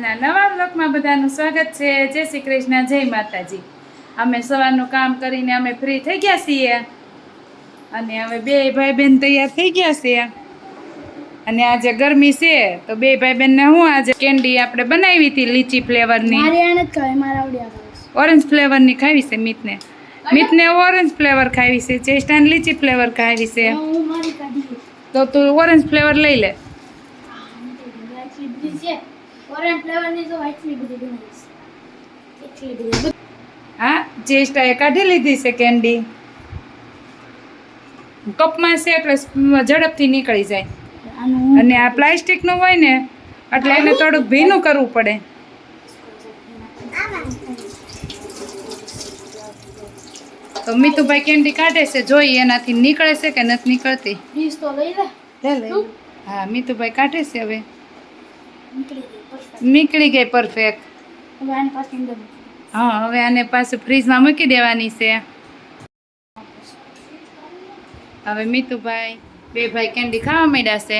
નવા બ્લોકમાં બધાનું સ્વાગત છે. જય શ્રી કૃષ્ણ જય માતાજી. અમે સવારનું કામ કરીને અમે ફ્રી થઈ ગયા છીએ. અને હવે બે ભાઈ બહેન તૈયાર થઈ ગયા છે. અને આજે ગરમી છે તો બે ભાઈ બહેનને હું આજે કેન્ડી આપણે બનાવી હતી લીચી ફ્લેવરની. ઓરેન્જ ફ્લેવરની ખાવી છે મિતને. મિતને ઓરેન્જ ફ્લેવર ખાવી છે ચેસ્ટાને લીચી ફ્લેવર ખાવી છે. તો તું ઓરેન્જ ફ્લેવર લઈ લે. ઓરેન્જ ફ્લેવરની તો આટલી બધી બનાવીશ એટલી બધી. હા ચેસ્ટાએ કાઢી લીધી છે કેન્ડી કપમાં છે એટલે ઝડપથી નીકળી જાય. અને આ પ્લાસ્ટિકનું હોય ને એટલે એને થોડુંક ભીનું કરવું પડે. તો મીતુભાઈ કેન્ડી કાઢે છે જોઈ એનાથી નીકળે છે કે નથી નીકળતી? તો લઈ લે. લે લે. હા મીતુભાઈ કાઢે છે હવે. નીકળી ગઈ પરફેક્ટ. હા હવે આને પાછું ફ્રીજમાં મૂકી દેવાની છે. હવે મીતુભાઈ બે ભાઈ કેન્ડી ખાવા માંડ્યા છે.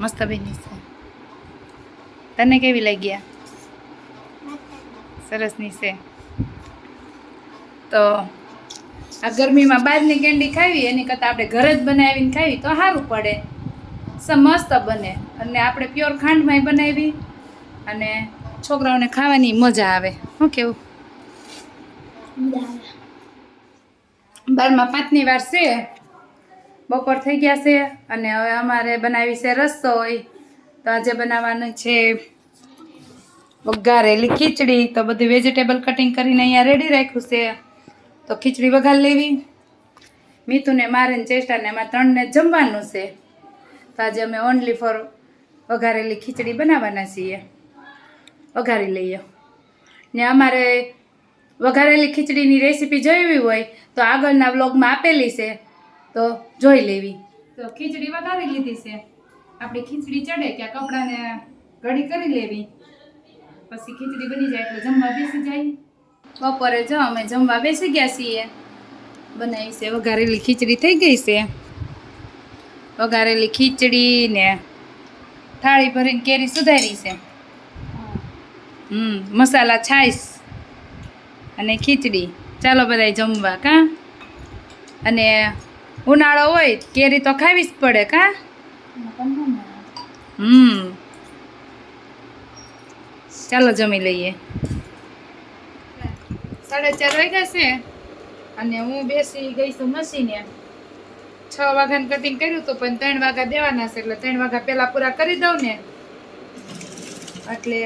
મસ્ત બની છે. તને કેવી લાગ્યા? સરસની છે. તો આ ગરમીમાં બહારની કેન્ડી ખાવી એની કરતાં આપણે ઘરે જ બનાવીને ખાવી તો સારું પડે. મસ્ત બને. અને આપણે પ્યોર ખાંડમાંય બનાવી અને છોકરાઓને ખાવાની મજા આવે. શું કેવું? બારમાં પાંચની વાર છે. બપોર થઈ ગયા છે અને હવે અમારે બનાવી છે રસોઈ. તો આજે બનાવવાનું છે વઘારેલી ખીચડી. તો બધી વેજીટેબલ કટિંગ કરીને અહીંયા રેડી રાખ્યું છે. તો ખીચડી વઘાર લેવી. મીતુને મારે ચેસ્ટાને ચેષ્ટાને એમાં ત્રણને જમવાનું છે. તો આજે અમે ઓનલી ફોર વઘારેલી ખીચડી બનાવવાના છીએ. વઘારી લઈએ. ને અમારે વઘારેલી ખીચડીની રેસીપી જોઈવી હોય તો આગળના વ્લોગમાં આપેલી છે તો જોઈ લેવી. તો ખીચડી વઘારી લીધી છે. આપણી ખીચડી ચડે કે કપડાને ઘડી કરી લેવી. પછી ખીચડી બની જાય એટલે જમવા બેસી જાય. બપોરે જો અમે જમવા બેસી ગયા છીએ. બનાવી છે વઘારેલી ખીચડી થઈ ગઈ છે. વઘારેલી ખીચડી ને થાળી ભરીને કેરી સુધારી છે. હમ, મસાલા છાશ અને ખીચડી. ચાલો બધાય જમવા, કા? અને ઉનાળો હોય કેરી તો ખાવી જ પડે, કા. હમ. ચાલો જમી લઈએ. સાડા ચાર વાગ્યા છે અને હું બેસી ગઈ છું મશીને. છ વાગ્યાનું કટિંગ કર્યું હતું, પણ ત્રણ વાગ્યા દેવાના છે, એટલે ત્રણ વાગ્યા પહેલા પૂરા કરી દઉં ને. એટલે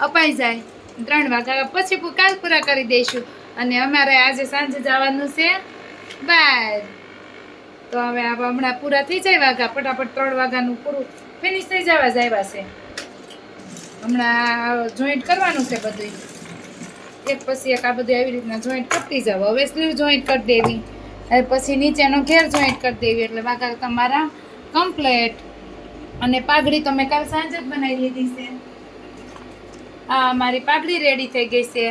અપાઈ જાય. ત્રણ વાગ્યા પછી કાલ પૂરા કરી દઈશું. અને અમારે આજે સાંજે જવાનું છે બાર. તો હવે આ હમણાં પૂરા થઈ જાય વાગા ફટાફટ ત્રણ વાગ્યાનું પૂરું ફિનિશ થઈ જવા જ આવ્યા છે. હમણાં જોઈન્ટ કરવાનું છે બધું એક પછી એક આ બધું આવી રીતના જોઈન્ટ કરતી જાવ હવે સ્લીવ જોઈન્ટ કરી દેવી? અને પછી નીચેનો ઘેર જોઈન્ટ કરી દેવી એટલે વાગા તમારા કમ્પ્લેટ અને પાઘડી તો મેં કાલ સાંજે જ બનાવી લીધી છે. આ મારી પાઘડી રેડી થઈ ગઈ છે.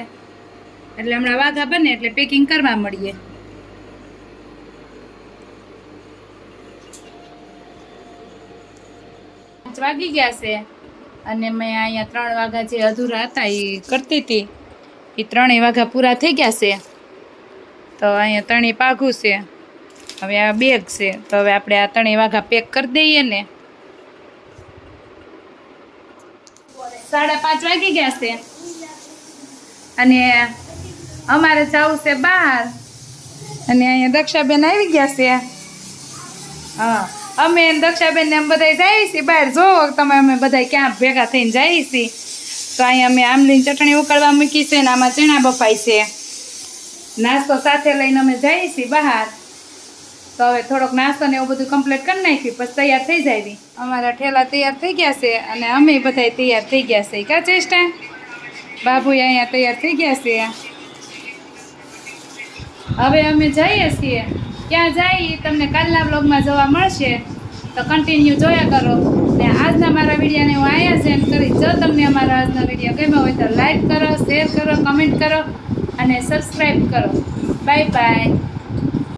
એટલે હમણાં વાઘા બને એટલે પેકિંગ કરવા મળીએ. પાંચ વાગી ગયા છે. અને મેં અહીંયા ત્રણ વાગા જે અધૂરા હતા એ કરતી હતી. એ ત્રણેય વાઘા પૂરા થઈ ગયા છે. તો અહીંયા ત્રણેય પાઘું છે. હવે આ બેગ છે. તો હવે આપણે આ ત્રણેય વાઘા પેક કરી દઈએ ને. સાડા પાંચ વાગી ગયા છે. અને અમારે જવું છે બહાર. અને અહીંયા દક્ષાબેન આવી ગયા છે. હા. અમે દક્ષાબેન ને એમ બધા જઈએ છીએ બહાર. જોવો તમે અમે બધા ક્યાં ભેગા થઈને જઈએ છીએ તો અહીંયા અમે આમલીની ચટણી ઉકળવા મૂકી છે ને આમાં ચણા બફાય છે. નાસ્તો સાથે લઈને અમે જઈએ છીએ બહાર. તો હવે થોડોક નાસ્તો ને એવું બધું કમ્પ્લીટ કરી નાખ્યું, પછી તૈયાર થઈ જાય અમારા ઠેલા તૈયાર થઈ ગયા છે અને અમે બધા તૈયાર થઈ ગયા છે. કા ચેષ્ટા? બાબુ અહીંયા તૈયાર થઈ ગયા છે. હવે અમે જઈએ છીએ. ક્યાં ઈ તમને કાલના બ્લોગમાં જોવા મળશે. તો કન્ટિન્યુ જોયા કરો. ને આજના મારા વિડીયોને હું અહીંયા સેન્ડ કરી જો તમને અમારા આજનો વીડિયો ગમ્યો હોય તો લાઈક કરો શેર કરો કમેન્ટ કરો. અને સબસ્ક્રાઈબ કરો. Bye bye.